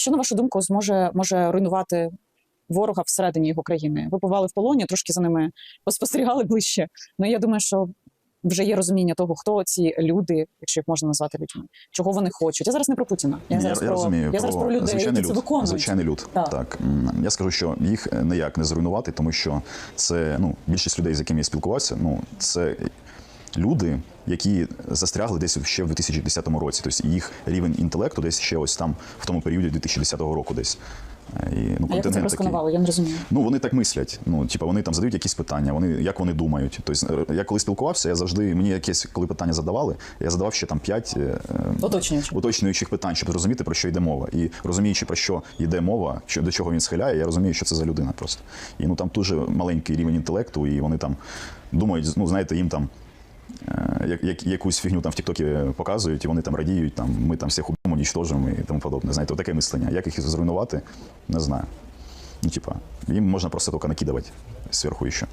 що на вашу думку зможе може руйнувати ворога всередині його країни? Ви побували в полоні, трошки за ними поспостерігали ближче. Ну я думаю, що вже є розуміння того, хто ці люди, якщо їх можна назвати людьми, чого вони хочуть. Я зараз не про Путіна. Я Ні, зараз я про розумію, я зараз про людей, звичайний які це люд. виконують. Звичайний люд. Так. Так. Я скажу, що їх ніяк не зруйнувати, тому що це ну, більшість людей, з якими я спілкувався, ну це люди, які застрягли десь ще в 2010 році. Тобто їх рівень інтелекту десь ще ось там, в тому періоді 2010 року десь. Е, І, ну, А як це розконували? Я не розумію. Ну, вони так мислять. Ну, типа, вони там задають якісь питання, вони як вони думають. Тобто, е, я коли спілкувався, я завжди мені якесь, коли питання задавали, я задавав ще там п'ять е, Уточнюючи. уточнюючих питань, щоб зрозуміти про що йде мова. І розуміючи про що йде мова, що до чого він схиляє, я розумію, що це за людина просто. І ну там дуже маленький рівень інтелекту, і вони там думають, ну знаєте, їм там. Як, як, якусь фігню там в Тіктокі показують, і вони там радіють, там ми там всіх уб'ємо, нічтожимо і тому подобне. Знаєте, таке мислення. Як їх зруйнувати, не знаю. Ну, типа, їм можна просто тільки накидувати зверху що.